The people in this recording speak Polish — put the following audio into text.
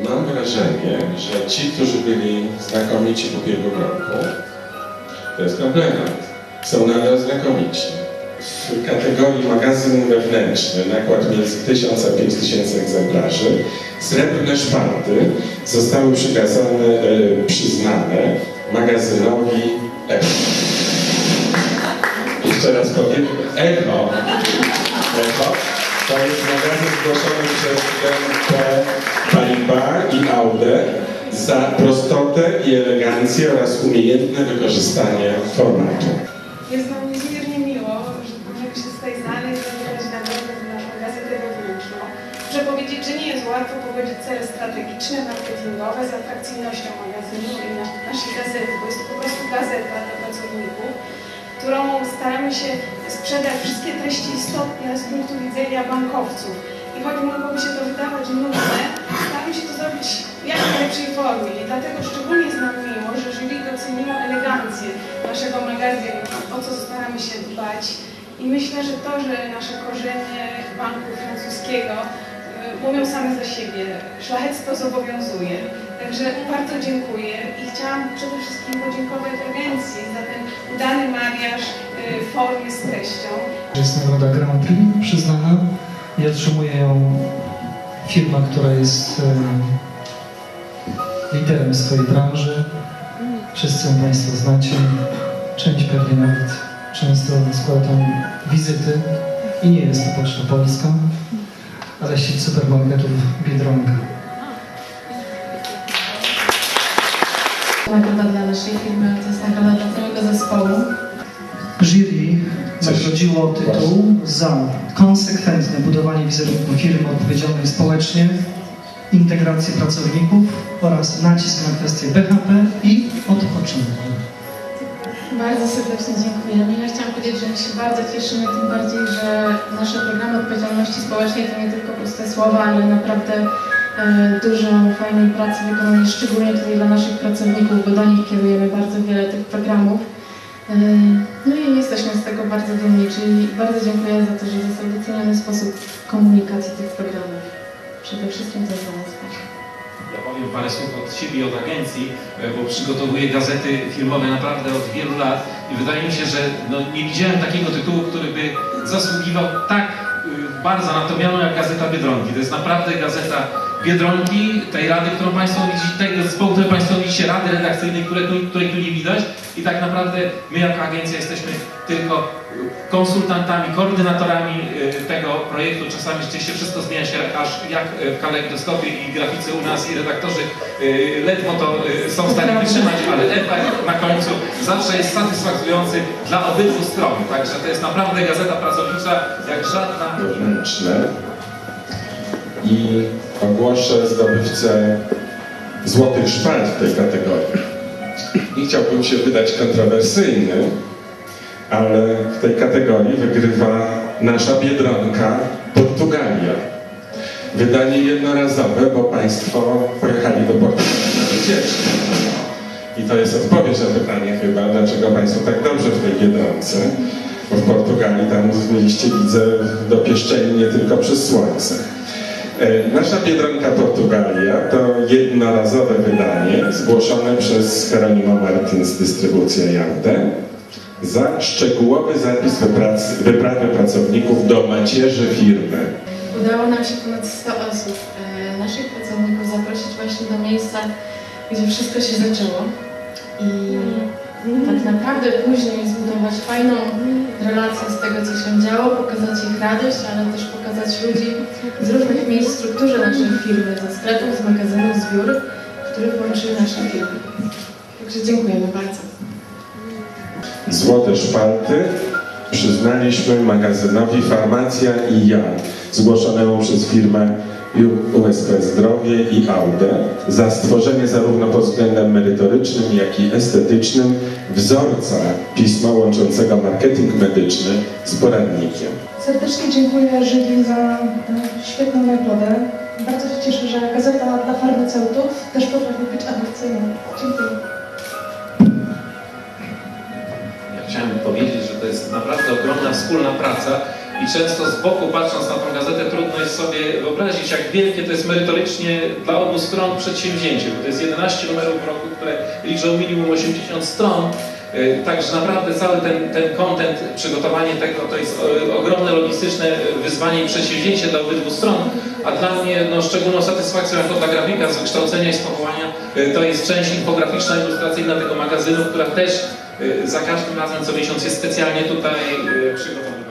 Mam wrażenie, że ci, którzy byli znakomici w ubiegłym roku, to jest komplement, są nadal znakomici. W kategorii magazyn wewnętrzny nakład między 1000 a 5000 egzemplarzy srebrne szparty zostały przykazane, e, przyznane magazynowi Echo. Jeszcze raz powiem, Echo. Echo to jest magazyn zgłoszony przez BNP Paribas i Aude za prostotę i elegancję oraz umiejętne wykorzystanie formatu. Jest nam niezmiernie miło, że możemy się tutaj znaleźć, zabierać nagrodę za naszą gazetę wewnętrzną. Muszę powiedzieć, że nie jest łatwo pogodzić cele strategiczne, marketingowe z atrakcyjnością magazynu i na- naszej gazety, bo jest to po prostu gazeta dla pracowników, którą staramy się sprzedać wszystkie treści istotne z punktu widzenia bankowców. I choć mogłoby się to wydawać nudne, staramy się to zrobić w jak najlepszej formie. I dlatego szczególnie jest nam miło, że jury doceniło elegancję naszego magazynu, o co staramy się dbać. I myślę, że to, że nasze korzenie banku francuskiego y, mówią same za siebie. Szlachectwo zobowiązuje. Także bardzo dziękuję i chciałam przede wszystkim podziękować agencji za ten udany mariaż y, formy z treścią. Jest nagroda Grand Prix przyznana i otrzymuje ją firma, która jest em, liderem swojej branży. Wszyscy ją Państwo znacie. Część pewnie nawet często składa tam wizyty. I nie jest to Poczta Polska, ale sieć supermarketów Biedronka. Nagroda dla naszej firmy, to jest nagroda dla całego zespołu. Jury nagrodziło tytuł za konsekwentne budowanie wizerunku firmy odpowiedzialnej społecznie, integrację pracowników oraz nacisk na kwestie BHP i odpoczynku. Bardzo serdecznie dziękujemy. Ja chciałam powiedzieć, że my się bardzo cieszymy, tym bardziej, że nasze programy odpowiedzialności społecznej to nie tylko puste słowa, ale naprawdę dużo fajnej pracy wykonuje, szczególnie tutaj dla naszych pracowników, bo do nich kierujemy bardzo wiele tych programów. E, no i jesteśmy z tego bardzo dumni, czyli bardzo dziękuję za to, że został doceniony sposób komunikacji tych programów. Przede wszystkim to jest. Ja powiem parę słów od siebie od agencji, e, bo przygotowuję gazety filmowe naprawdę od wielu lat i wydaje mi się, że no, nie widziałem takiego tytułu, który by zasługiwał tak y, bardzo na to miano jak Gazeta Biedronki. To jest naprawdę gazeta Biedronki, tej rady, którą Państwo widzicie, tego zespołu, który Państwo widzicie, rady redakcyjnej, której, której tu nie widać i tak naprawdę my jako agencja jesteśmy tylko konsultantami, koordynatorami y, tego projektu. Czasami rzeczywiście wszystko zmienia się aż jak y, w kalejdoskopie i graficy u nas i redaktorzy y, ledwo to są w stanie wytrzymać, ale efekt na końcu zawsze jest satysfakcjonujący dla obydwu stron. Także to jest naprawdę gazeta pracownicza jak żadna wewnętrzne i ogłoszę zdobywcę złotych szpalt w tej kategorii. Nie chciałbym się wydać kontrowersyjny, ale w tej kategorii wygrywa nasza Biedronka Portugalia. Wydanie jednorazowe, bo Państwo pojechali do Portugalii. I to jest odpowiedź na pytanie chyba, dlaczego Państwo tak dobrze w tej Biedronce, bo w Portugalii tam byliście, widzę, dopieszczeni nie tylko przez słońce. E, Nasza Biedronka Portugalia to jednorazowe wydanie zgłoszone przez Jeronimo Martins Dystrybucja Jante za szczegółowy zapis wyprawy pracowników do macierzy firmy. Udało nam się ponad 100 osób, e, naszych pracowników, zaprosić właśnie do miejsca, gdzie wszystko się zaczęło. I tak naprawdę później zbudować fajną relację z tego, co się działo, pokazać ich radość, ale też pokazać ludzi z różnych miejsc w strukturze naszej firmy, ze sklepów, z magazynów, z biur, w których łączyły nasze firmy. Także dziękujemy bardzo. Złote szpalty przyznaliśmy magazynowi Farmacja i Ja, zgłoszonemu przez firmę USP Zdrowie i Aude za stworzenie zarówno pod względem merytorycznym, jak i estetycznym wzorca pisma łączącego marketing medyczny z poradnikiem. Serdecznie dziękuję jury za e, świetną nagrodę. Bardzo się cieszę, że gazeta dla farmaceutów też potrafi być atrakcyjna. Dziękuję. Ja chciałem powiedzieć, że to jest naprawdę ogromna wspólna praca i często z boku patrząc na tą gazetę trudno jest sobie wyobrazić, jak wielkie to jest merytorycznie dla obu stron przedsięwzięcie, bo to jest 11 numerów w roku, które liczą minimum 80 stron. E, Także naprawdę cały ten, ten content, przygotowanie tego to jest e, ogromne logistyczne wyzwanie i przedsięwzięcie dla obydwu stron, a dla mnie no, szczególną satysfakcją jako dla grafika z wykształcenia i z powołania e, to jest część infograficzna, ilustracyjna tego magazynu, która też e, za każdym razem co miesiąc jest specjalnie tutaj e, przygotowana.